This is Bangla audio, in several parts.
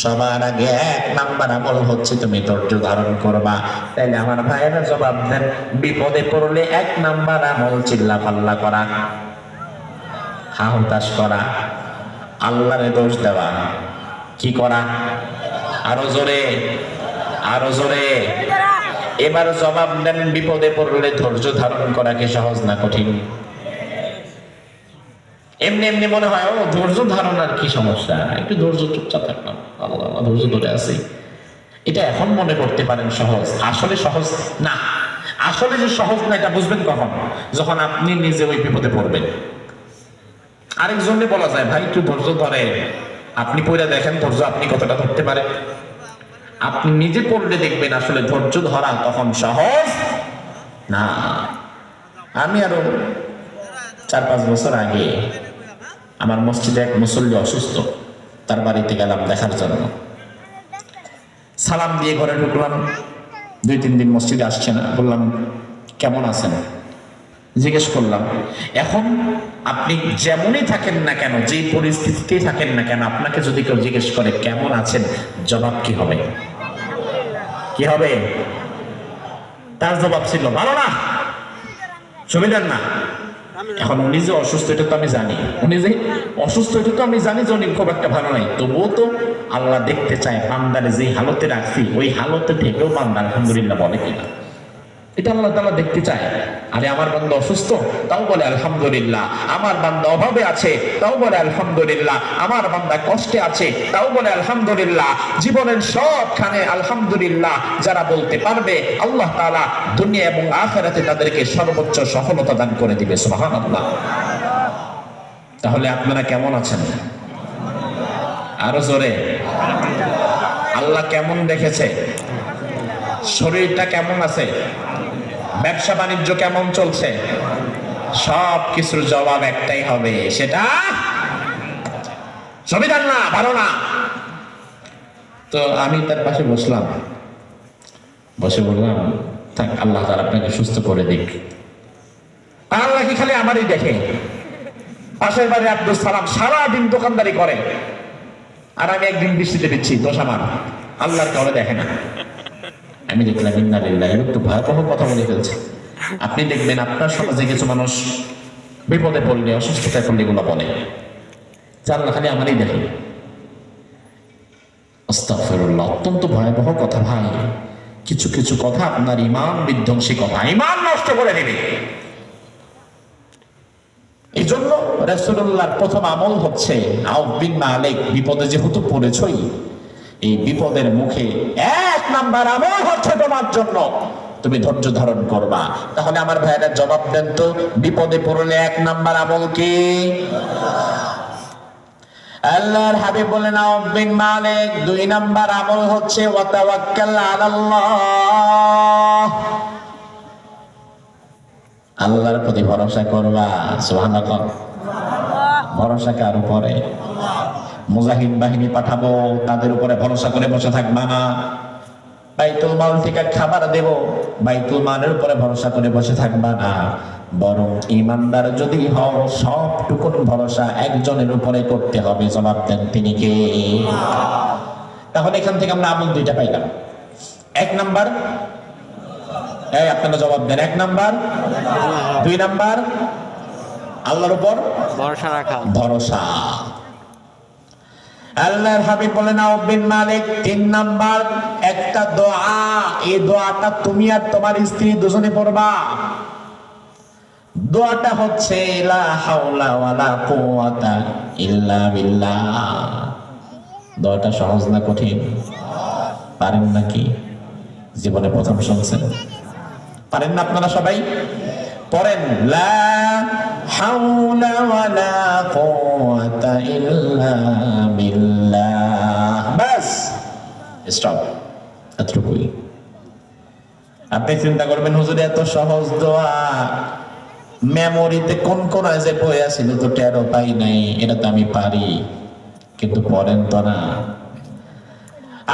সবার আগে এক নাম্বার আমল হচ্ছে তুমি ধৈর্য ধারণ করবা। তাইলে আমার ভাইয়েরা জবাব দেন, বিপদে পড়লে এক নাম্বার আমল চিল্লা পাল্লা করা হা হতাশ করা, আল্লাহরে দোষ দেওয়া, কি করা? আরও জোরে আরও জোরে। এবার জবাব দেন, বিপদে পড়লে ধৈর্য ধারণ করা কি সহজ না কঠিন? এমনি এমনি মনে হয়, ও, ধৈর্য ধারণার কি সমস্যা? একটু ধৈর্য চুপচাপ থাকলাম আল্লাহ ধৈর্য ধরে আছি। এটা এখন মনে করতে পারেন সহজ। আসলে সহজ না। আসলে যে সহজ না, এটা বুঝবেন কখন? যখন আপনি নিজে ওই বিপদে পড়বেন। আরেকজনকে বলা যায়, ভাই, একটু ধৈর্য ধরে। আপনি পড়ে দেখেন, ধৈর্য আপনি কতটা ধরতে পারেন আপনি নিজে পড়লে দেখবেন আসলে ধৈর্য ধরা তখন সহজ না। আমি আরও চার পাঁচ বছর আগে আমার মসজিদে এক মুসল্লি অসুস্থ, তার বাড়িতে গেলাম দেখার জন্য। সালাম দিয়ে ঘরে ঢুকলাম। দুই, তিন দিন মসজিদে আসছে না। বললাম, কেমন আছেন? জিজ্ঞেস করলাম, এখন আপনি যেমনই থাকেন না কেন, যেই পরিস্থিতিতেই থাকেন না কেন, আপনাকে যদি কেউ জিজ্ঞেস করে, কেমন আছেন, জবাব কি হবে? কি হবে? তার জবাব ছিল, ভালো না, সুবিধার না। এখন উনি যে অসুস্থ, এটা তো আমি জানি। উনি যে অসুস্থ, এটা তো আমি জানি যে উনি খুব একটা ভালো নাই। তবুও তো আল্লাহ দেখতে চায়, বান্দারে যে হালতে রাখছি, ওই হালতে থেকেও বান্দা আলহামদুলিল্লাহ বলে কিনা। এটা আল্লাহ তালা দেখতে চায়। আরে আমার বান্দা অসুস্থ? তাও বলে, আলহামদুলিল্লাহ। আমার বান্দা অভাবে আছে? তাও বলে, আলহামদুলিল্লাহ। আমার বান্দা কষ্টে আছে? তাও বলে, আলহামদুলিল্লাহ। জীবনের সবখানে আলহামদুলিল্লাহ যারা বলতে পারবে, আল্লাহ তাআলা দুনিয়া এবং আখেরাতে তাদেরকে সর্বোচ্চ সফলতা দান করে দিবে। সুবহানাল্লাহ। তাহলে আপনারা কেমন আছেন? আরও জোরে। আল্লাহ কেমন দেখেছে? শরীরটা কেমন আছে? ব্যবসা বাণিজ্য কেমন চলছে? সব কিছুর জবাব একটাই হবে, সেটা সংবিধান না, ভালো না। তো আমি তার পাশে বসলাম। বসে বললাম, থাক, আল্লাহ তার আপনাকে সুস্থ করে দিক। আল্লাহ কি খালি আমারই দেখে? পাশের বাড়ি আব্দুল সালাম সারাদিন দোকানদারি করে। আর আমি একদিন বৃষ্টিতে দিচ্ছি দোষ আমার। আল্লাহর কাউরে দেখে না। আমি দেখলাম ইন্নালিল্লাহ এর একটু ভয়াবহ কথা বলে ফেলছে। আপনি দেখবেন আপনার সমাজে কিছু মানুষ বিপদে পড়লে, অসুস্থতায় পড়লে এগুলো বলে। আল্লাহ খালি আমারই দেখে আস্তাগফিরুল্লাহ, অত্যন্ত ভয়াবহ কথা ভাই। কিছু কিছু কথা আপনার ইমান বিধ্বংসী কথা। ইমান নষ্ট করে দেবে। এই জন্য রাসূলুল্লাহর প্রথম আমল হচ্ছে আউফ বিন মালিক, বিপদে যেহেতু পড়েছই, এই বিপদের মুখে নাম্বার আমল হচ্ছে তোমার জন্য। তুমি ধৈর্য ধারণ করবা। তাহলে আমার ভাইয়েরা জবাব দেন তো, বিপদে পড়লে এক নাম্বার আমল কি? আল্লাহর হাবিব বলেন বিন মালিক, দুই নাম্বার আমল হচ্ছে, ওয়াতাওয়াক্কাল আলাল্লাহ। আল্লাহর প্রতি ভরসা করবা, সুবহানাল্লাহ। ভরসা কার উপরে? মুজাহিদ বাহিনী পাঠাবো, তাদের উপরে ভরসা করে বসে থাকবা না। বাইতুল মাল থেকে খাবার দেব। বাইতুল মালের উপরে ভরসা করে বসে থাকবা না। বরং ইমানদার যদি হও সবটুকুন ভরসা একজনের উপরে করতে হবে জবাব দেন তিনি কে? তাহলে এখান থেকে আমরা আমল দুইটা পাইলাম। এক নাম্বার এই আপনারা জবাব দেন। এক নাম্বার দুই নাম্বার আল্লাহর উপর ভরসা রাখা। ভরসা। আল্লাহর হাবিব বলেন, আউফ বিন মালিক, তিন নাম্বার, একটা দোয়া। এই দোয়াটা তুমি আর তোমার স্ত্রী দুজনে পড়বা। দোয়াটা হচ্ছে, লা হাওলা ওয়ালা কুওয়াতা ইল্লা বিল্লাহ। দোয়াটা সহজ না কঠিন? পারেন নাকি? জীবনে প্রথম শুনছেন? পারেন না আপনারা সবাই? পড়েন আপনি চিন্তা করবেন, হুজুর, এত সহজ দোয়া। মেমোরিতে কোন কোন যে বই আছিল তো টেরো পাই নাই, এটা তো আমি পারি, কিন্তু পড়েন তো না।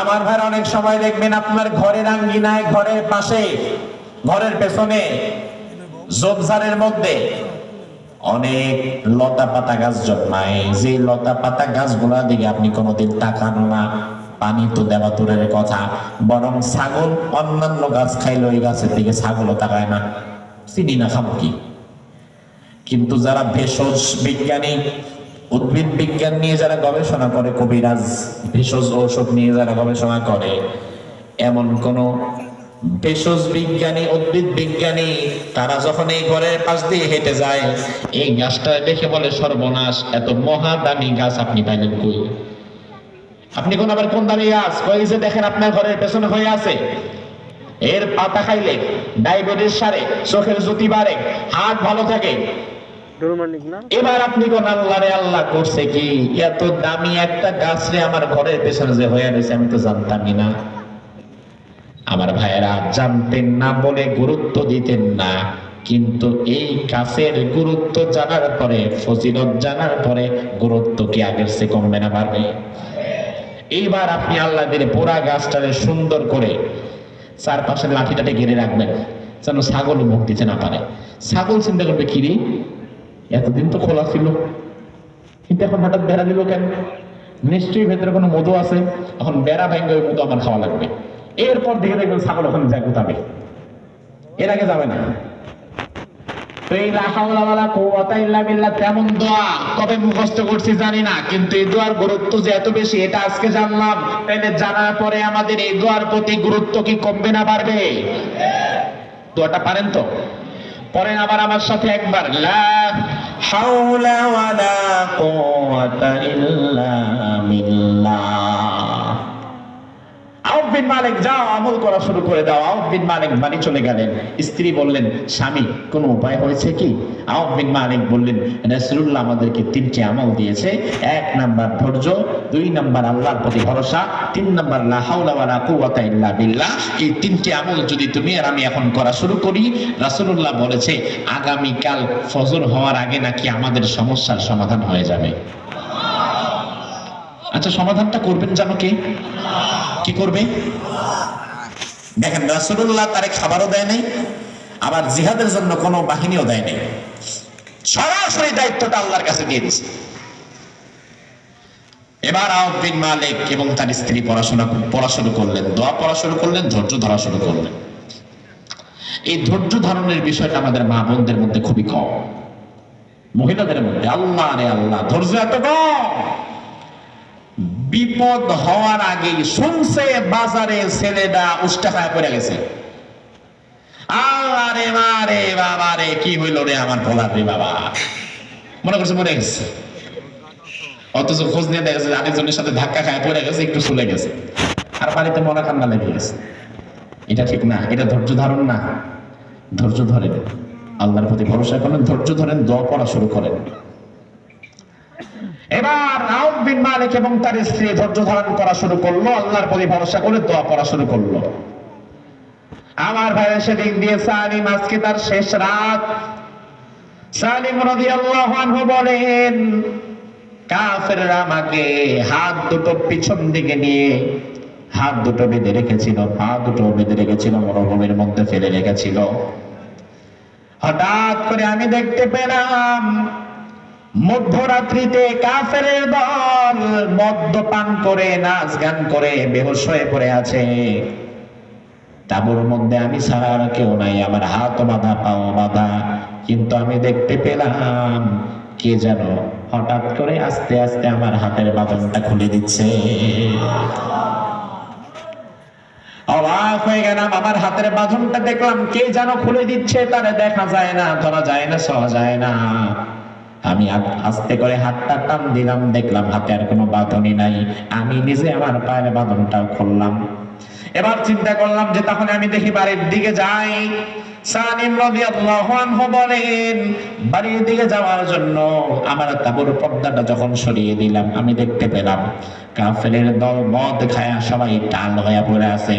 আমার ভাই অনেক সময় দেখবেন আপনার ঘরের আঙ্গিনায়, ঘরের পাশে, ঘরের পেছনে জোবজারের মধ্যে অনেক লতা পাতা গাছ জন্মায়। যে লতা পাতা গাছগুলা দিকে আপনি কোনোদিন তাকানো না, পানি তো দেওয়া দূরের কথা। বরং ছাগল, অন্যান্য গাছ খাইলে ওই গাছের দিকে ছাগলও তাকায় না। চিনি না খাব কি? কিন্তু যারা ভেষজ বিজ্ঞানী, উদ্ভিদ বিজ্ঞান নিয়ে যারা গবেষণা করে, কবিরাজ, ভেষজ ঔষধ নিয়ে যারা গবেষণা করে, এমন কোন ভেষজ বিজ্ঞানী উদ্ভিদ বিজ্ঞানী তারা যখন এই ঘরের পাশ দিয়ে হেঁটে যায় এই গাছটা দেখে বলে সর্বনাশ এত মহা দামি গাছ আপনি পাইলেন কই? আপনি কোন আবার কোন দামি গাছ? কই যে দেখেন আপনার ঘরের পেছনে হয়ে আছে? এর পাতা খাইলে ডায়াবেটিস সারে চোখের জ্যোতি বাড়ে হার্ট ভালো থাকে। এবার আপনি কোন আল্লাহ রে আল্লাহ করছে কি? এত দামি একটা গাছ রে আমার ঘরের পেছনে যে হয়ে রয়েছে আমি তো জানতামই না। আমার ভাইয়েরা, জানতেন না বলে গুরুত্ব দিতেন না। কিন্তু এই গাছের গুরুত্ব জানার পরে, ফজিলত জানার পরে গুরুত্ব কি আগের সে কমবে না পারবে এইবার আপনি আল্লাহ দিলে পোড়া গাছটারে সুন্দর করে চারপাশে লাঠিটাতে ঘিরে রাখবেন। যেন ছাগল মুখ দিতে না পারে। ছাগল চিন্তা করবে, কি রে? এতদিন তো খোলা ছিল। কিন্তু এখন হঠাৎ বেড়া দিল কেন? নিশ্চয়ই ভেতরে কোনো মধু আছে। এখন বেড়া ভেঙে ওই মধু আমার খাওয়া লাগবে। এরপর দেখে দেখবেন ছাগল ওখানে যা গুতাবে এর আগে যাবে না। তেমন দোয়া মুখস্থ করছি জানি না, কিন্তু এই দোয়ার গুরুত্ব যে এত বেশি, এটা আজকে জানলাম। জানার পরে আমাদের এই দোয়ার প্রতি গুরুত্ব কি কমবে না বাড়বে? দোয়াটা পারেন তো? পড়েন আবার আমার সাথে একবার। লা হাওলা ওয়ালা ইল্লা বিল্লাহ। বিন মালিক যাও আমল করা শুরু করে দাও। আউফ বিন মালিক চলে গেলেন। স্ত্রী বললেন, স্বামী, কোনো উপায় হয়েছে কি? আউফ বিন মালিক বললেন, রাসূলুল্লাহ আমাদেরকে তিনটি আমল দিয়েছে। এক নাম্বার ধৈর্য, দুই নাম্বার আল্লাহর প্রতি ভরসা, তিন নাম্বার লা হাওলা ওয়ালা কুওয়াতা ইল্লা বিল্লাহ। এই তিনটি আমল যদি তুমি আর আমি এখন করা শুরু করি, রাসূলুল্লাহ বলেছে আগামী কাল ফজর হওয়ার আগে নাকি আমাদের সমস্যার সমাধান হয়ে যাবে। আচ্ছা সমাধানটা করবেন জানো কে? কি করবে? দেখেন, রাসূলুল্লাহ তারে খাবারও দেয় নাই, আবার জিহাদের জন্য কোনো বাহিনীও দেয় নাই। সরাসরি দায়িত্বটা আল্লাহর কাছে দিয়ে এবার আউদ্দিন মালিক এবং তার স্ত্রী পড়াশোনা পড়া শুরু করলেন, দোয়া পড়া শুরু করলেন, ধৈর্য ধরা শুরু করলেন। এই ধৈর্য ধারণের বিষয়টা আমাদের মা বোনদের মধ্যে খুবই কম। মহিলাদের মধ্যে, আল্লাহ রে আল্লাহ, ধৈর্য এত কম! বিপদ হওয়ার আগেই শুনছে বাজারে ছেলেটা উষ্টা খায় পড়ে গেছে। আরে মারে বাবা রে, কি হইল রে আমার পোলার রে বাবা? মনে করছে মরে গেছে। অথচ খোঁজ নিয়ে দেখা যাচ্ছে আরেকজনের সাথে ধাক্কা খায়, পড়ে গেছে, একটু চলে গেছে। আর বাড়িতে মনে কান্না লেগে গেছে। এটা ঠিক না, এটা ধৈর্য ধারণ না। ধৈর্য ধরেন। আল্লাহর প্রতি ভরসা করেন, ধৈর্য ধরেন, দোয়া পড়া শুরু করেন। এবার আউফ বিন মালিক এবং তার স্ত্রী ধৈর্য ধারণ করা শুরু করল, আল্লাহর প্রতি ভরসা করে দোয়া পড়া শুরু করল। আমার ভাই সেদিক দিয়ে সালিম, আজকে তার শেষ রাত। সালিম রাদিয়াল্লাহু আনহু বলেন, কাফেররা আমাকে হাত দুটো পিছন দিকে নিয়ে, হাত দুটো বেঁধে রেখেছিল, পা দুটো বেঁধে রেখেছিল মরুভূমির মধ্যে ফেলে রেখেছিল। হঠাৎ করে আমি দেখতে পেলাম মধ্যরাত্রিতে কাফেরের দল মদ্যপান করে নাচ গান করে বেহুশ হয়ে পড়ে আছে। তাবুর মধ্যে আমি ছাড়া আর কেউ নাই, আমার হাত বাঁধা, পাও বাঁধা। কিন্তু আমি দেখতে পেলাম, কে যেন হঠাৎ করে আস্তে আস্তে আমার হাতের বাঁধনটা খুলে দিচ্ছে। অবাক হয়ে গেলাম, আমার হাতের বাঁধনটা দেখলাম, কে যেন খুলে দিচ্ছে, তারে দেখা যায় না, ধরা যায় না সহা যায় না। আমি আস্তে করে হাতটা টান দিলাম, দেখলাম হাতে আর কোনো বাঁধনই নাই। আমি নিজে আমার পায়ের বাঁধনটাও খুললাম। এবার চিন্তা করলাম যে তখন আমি দেখি বাড়ির দিকে যাই। বাড়ির দিকে যাওয়ার জন্য আমার যখন সরিয়ে দিলাম, আমি দেখতে পেলাম দল মদ খায়া সবাই হয়ে পড়ে আছে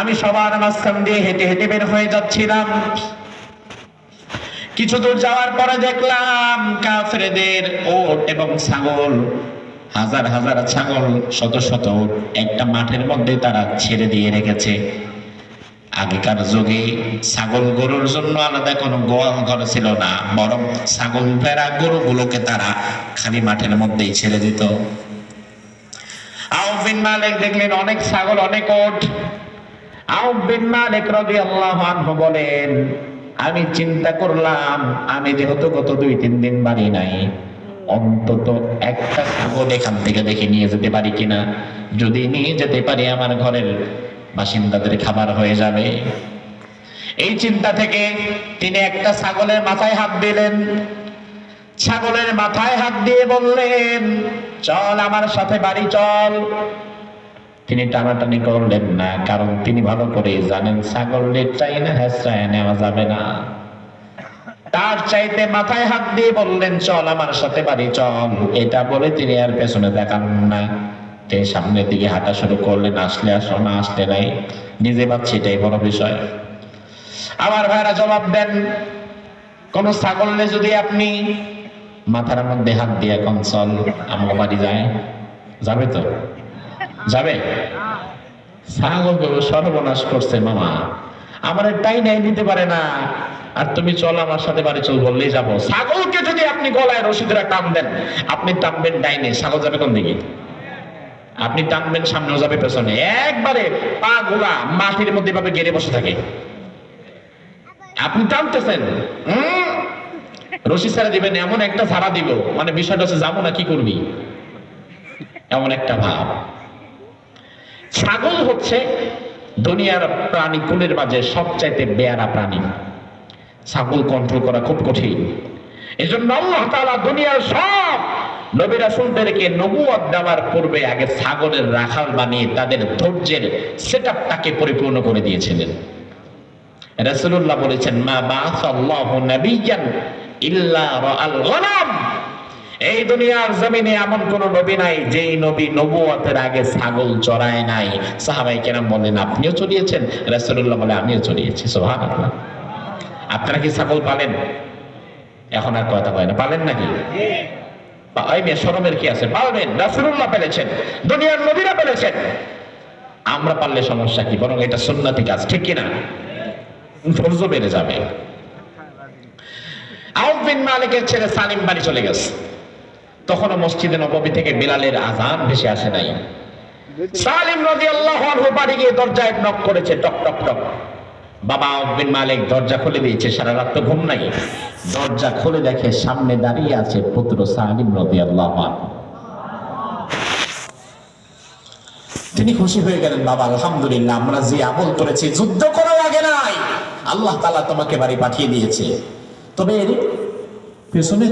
আমি সবার মাঝখান দিয়ে হেঁটে হেঁটে বের হয়ে যাচ্ছিলাম। কিছু দূর যাওয়ার পরে দেখলাম কাফেরদের ওট এবং ছাগল, হাজার হাজার ছাগল, শত শত একটা মাঠের মধ্যে তারা ছেড়ে দিয়ে রেখেছে। আগেকার যুগে ছাগল গরুর জন্য আলাদা কোনো গোয়াল ঘর ছিল না, বরং ছাগল ভেড়া গরুগুলোকে তারা খালি মাঠের মধ্যেই ছেড়ে দিত। আউফ বিন মালিক দেখলেন, অনেক ছাগল, অনেক ওট। আউফ বিন মালিক রাদিয়াল্লাহু আনহু বলেন আমি চিন্তা করলাম, আমি যেহেতু গত দুই, তিন দিন বাড়ি নাই, অন্তত একটা ছাগল এখান থেকে দেখে নিয়ে যেতে পারি কিনা? যদি নিয়ে যেতে পারি, আমার ঘরের বাসিন্দাদের খাবার হয়ে যাবে। এই চিন্তা থেকে তিনি একটা ছাগলের মাথায় হাত দিলেন। ছাগলের মাথায় হাত দিয়ে বললেন, চল আমার সাথে বাড়ি চল। তিনি টানাটানি করলেন না, কারণ তিনি ভালো করে জানেন ছাগল লেটাই না হ্যাঁচড়ায় নেওয়া যাবে না। তার চাইতে মাথায় হাত দিয়ে বললেন, চল আমার সাথে বাড়ি, চল। এটা বলে তিনি আর পেছনে দেখান না। তিনি সামনের দিকে হাঁটা শুরু করলেন, আসলে আসো না, আসলে নাই। নিজে ভাবছি এটাই বড় বিষয়। আমার ভাইরা জবাব দেন, কোন ছাগলে যদি আপনি মাথার মধ্যে হাত দিয়ে এখন চল, আমার বাড়ি যায়। যাবে তো? যাবে? সর্বনাশ করছে, মামা। আমার তাই নাই নিতে পারে না। আর তুমি চল আমার সাথে বাড়ি চল, বললেই যাব। ছাগলকে যদি আপনি গলায় রশিদরা টান দেন, আপনি টানবেন ডাইনে। ছাগল যাবে কোন দিকে? আপনি টানবেন, সামনেও যাবে, পেছনে। একবারে পা গুলা মাটির মধ্যে ভাবে গেড়ে বসে থাকে। আপনি টানতেছেন রশি ছেড়ে দিবেন, এমন একটা ছাড়া দিব। মানে বিষয়টা হচ্ছে, যাব না, কি করবি? এমন একটা ভাব। ছাগল হচ্ছে দুনিয়ার প্রাণী কুলের মাঝে সবচাইতে বেয়ারা প্রাণী। ছাগল কন্ট্রোল করা খুব কঠিন। এজন্য আল্লাহ তাআলা দুনিয়ার সব নবী রাসূলদেরকে নবুয়ত দেওয়ার পূর্বে আগে ছাগলের রাখাল বানিয়ে তাদের ধৈর্যের সেটআপটাকে পরিপূর্ণ করে দিয়েছিলেন। রাসূলুল্লাহ বলেছেন, মা বাআসাল্লাহু নাবিয়্যান ইল্লা রাআল এই দুনিয়ার জমিনে এমন কোন নবী নাই, যেই নবী নবুয়তের আগে ছাগল চড়ায় নাই। সাহাবাই কেরাম বলেন আপনিও চড়িয়েছেন? রাসূলুল্লাহ বলে, আমিও চড়িয়েছি, সুবহানাল্লাহ। আপনারা কি ছাগল পালেন? এখন আর কথা কয় না। পালেন নাকি? এই মেয়ে শরমের কি আছে? পালবেন। রাসূলুল্লাহ পেলেছেন। দুনিয়ার নবীরা পেলেছেন। আমরা পারলে সমস্যা কি? বরং এটা সুন্নতি কাজ, ঠিক কিনা? ফরজ বেড়ে যাবে। আউফ বিন মালিকের ছেলে সালিম বাড়ি চলে গেছে। তখনও মসজিদে নববী থেকে বিলালের আজান ভেসে আসে নাই। সালিম রাদিয়াল্লাহু আনহু বাড়ি গিয়ে দরজায় নক করেছে, টক টক টক। বাবা বিন মালিক দরজা খুলে দিয়েছে, সারা রাত তো ঘুম নাই। দরজা খুলে দেখে সামনে দাঁড়িয়ে আছে পুত্র সালিম রাদিয়াল্লাহু আনহু। তিনি খুশি হয়ে গেলেন, বাবা, আলহামদুলিল্লাহ, আমরা যে আমল করেছি, যুদ্ধ করার আগে নাই। আল্লাহ তাআলা তোমাকে বাড়ি পাঠিয়ে দিয়েছে। তবে এর পেছনে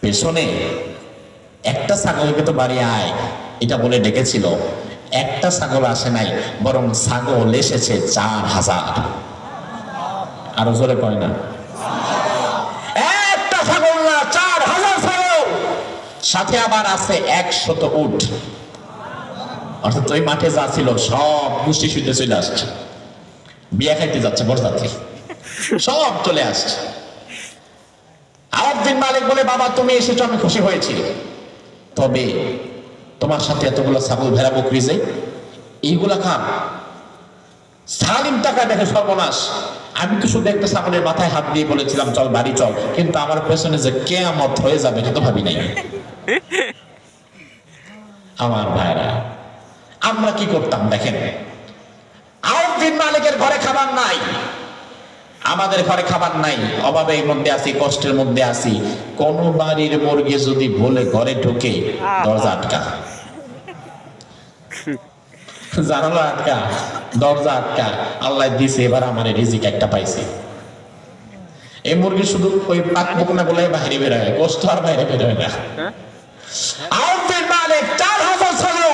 পেছনে একটা ছাগলকে তো বাড়ি আয়, এটা বলে ডেকেছিল। একটা ছাগল আসে নাই, বরং ছাগল এসেছে চার হাজার। আরও জোরে কয় না। একটা ছাগল না, চার হাজার ছাগল। সাথে আবার আছে একশত উট। অর্থাৎ ওই মাঠে যা ছিল, সব পুষ্টি শুতে চলে আসছে। বিয়া খাইতে যাচ্ছে বরযাত্রী। সব চলে আসছে। আরেকদিন মালিক বলে, বাবা, তুমি এসেছ, আমি খুশি হয়েছি। তবে তোমার সাথে এতগুলো ছাগল ভেড়া বকরি যে, এইগুলা খান। সালিম টাকা দেখে সর্বনাশ। আমি তো শুধু একটা ছাগলের মাথায় হাত দিয়ে বলেছিলাম, চল, বাড়ি চল। কিন্তু আমার পেছনে যে কেয়ামত হয়ে যাবে, এটা তো ভাবি নাই। আমার ভাইরা, আমরা কি করতাম দেখেন? আউফ বিন মালিকের ঘরে খাবার নাই। আমাদের ঘরে খাবার নাই অভাবের মধ্যে আছি কষ্টের মধ্যে আছি। কোন বাড়ির মুরগি যদি বলে ঘরে ঢুকে দরজা আটকা। জানালা আটকা দরজা আটকা। আল্লাহ দিছে এবার আমার রিজিক একটা পাইছে। এই মুরগি শুধু ওই পাক বকনা গুলাই বাইরে বেরোয় কষ্ট আর বাইরে বেরোয় না। আউফ বিন মালিক চার হাজার ছাগল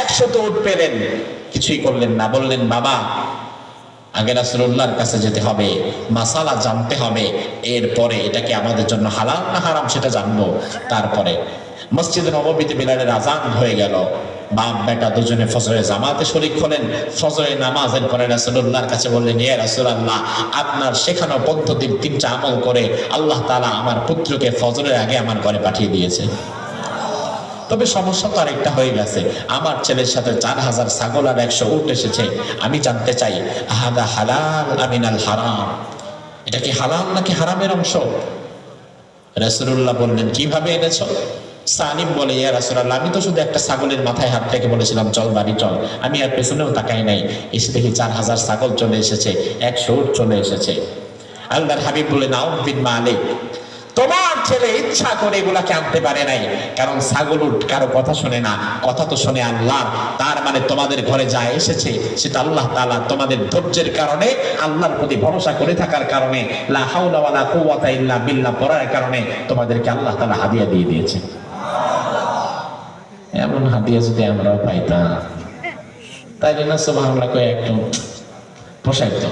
একশত উঠ পেলেন কিছুই করলেন না। বললেন বাবা আগে রাসূলুল্লাহর কাছে যেতে হবে, মাসালা জানতে হবে, এরপরে এটাকে আমাদের জন্য হালাল না হারাম সেটা জানব। তারপরে মসজিদে নববীতে বিলালের আজান হয়ে গেল। বাপ বেটা দুজনে ফজরে জামাতে শরিক হলেন ফজরে নামাজের পরে রাসূলুল্লাহর কাছে বললেন, ইয়া রাসূলুল্লাহ, আপনার শেখানো পদ্ধতির তিনটা আমল করে আল্লাহ তালা আমার পুত্রকে ফজরের আগে আমার ঘরে পাঠিয়ে দিয়েছে। তবে সমস্যা তো আরেকটা হয়ে গেছে। আমার ছেলের সাথে চার হাজার ছাগল আর একশো উট এসেছে। আমি জানতে চাই আহাদা হালাল আমিনাল হারাম? এটা কি হালাল নাকি হারামের অংশ? রাসূলুল্লাহ বললেন, কীভাবে এনেছ? সানিম বলে, ইয়া রাসূলুল্লাহ, আমি তো শুধু একটা ছাগলের মাথায় হাত থেকে বলেছিলাম, চল বাড়ি চল। আমি আর পেছনেও তাকাই নাই। এসে দেখি চার হাজার ছাগল চলে এসেছে, একশো উট চলে এসেছে। আল্লাহর হাবিব বলে নাও বিন মালিক তোমার ছেলে ইচ্ছা করে এগুলাকে আনতে পারে নাই। কারণ ছাগল উঠ কারও কথা শোনে না কথা তো শোনে আল্লাহ। তার মানে তোমাদের ঘরে যা এসেছে সেটা আল্লাহ তাআলা তোমাদের ধৈর্যের কারণে আল্লাহর প্রতি ভরসা করে থাকার কারণে লা হাওলা ওয়ালা কুওয়াতা ইল্লা বিল্লাহ পড়ার কারণে তোমাদেরকে আল্লাহ তাআলা হাদিয়া দিয়ে দিয়েছে। এমন হাদিয়া যদি আমরাও পাইতাম। তাইলে না সুবহানাল্লাহ কয়ে একটু পোষাইতো।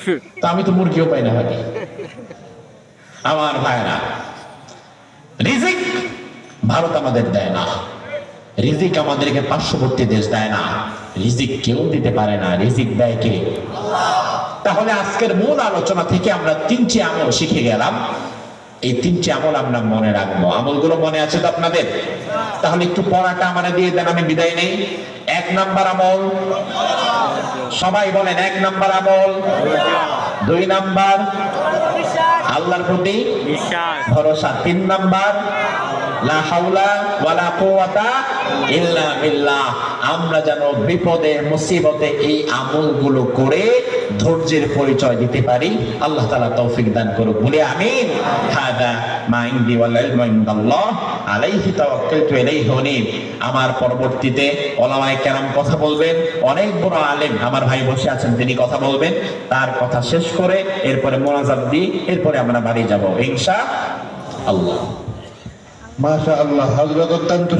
তো আমি তো মুরগিও পাই না ভাবি। আমার ভাইরা রিজিক ভারত আমাদের দেয় না। রিজিক আমাদেরকে পার্শ্ববর্তী দেশ দেয় না। রিজিক কেউ দিতে পারে না। রিজিক দেয় কে? তাহলে আজকের মূল আলোচনা থেকে আমরা তিনটি আমল শিখে গেলাম। এই তিনটি আমল আমরা মনে রাখব। আমলগুলো মনে আছে তো আপনাদের? তাহলে একটু পড়াটা আমার দিয়ে দেন, আমি বিদায় নেই। এক নাম্বার আমল। সবাই বলেন, এক নাম্বার আমল। দুই নাম্বার। আল্লাহর প্রতি বিশ্বাস। ভরসা। তিন নাম্বার লা হাওলা ওয়ালা কুওয়াতা ইল্লা বিল্লাহ। আমরা যেন বিপদে, মুসিবতে এই আমলগুলো করে ধৈর্যের পরিচয় দিতে পারি। আল্লাহ তালা তৌফিক দান করুক। বলে আমিন। হাদা মা ইনদি ওয়াল ইলমু ইনদাল্লাহ আলাইহি তাওয়াক্কালতু ইলাইহি উনীব। আমার পরবর্তীতে ওলামায়ে কেরাম কথা বলবেন। অনেক বড় আলেম আমার ভাই বসে আছেন, তিনি কথা বলবেন। তার কথা শেষ করে এরপরে মোনাজাত দিই, এরপরে আমরা বাড়ি যাব, ইনশা আল্লাহ। মাশা আল্লাহ অত্যন্ত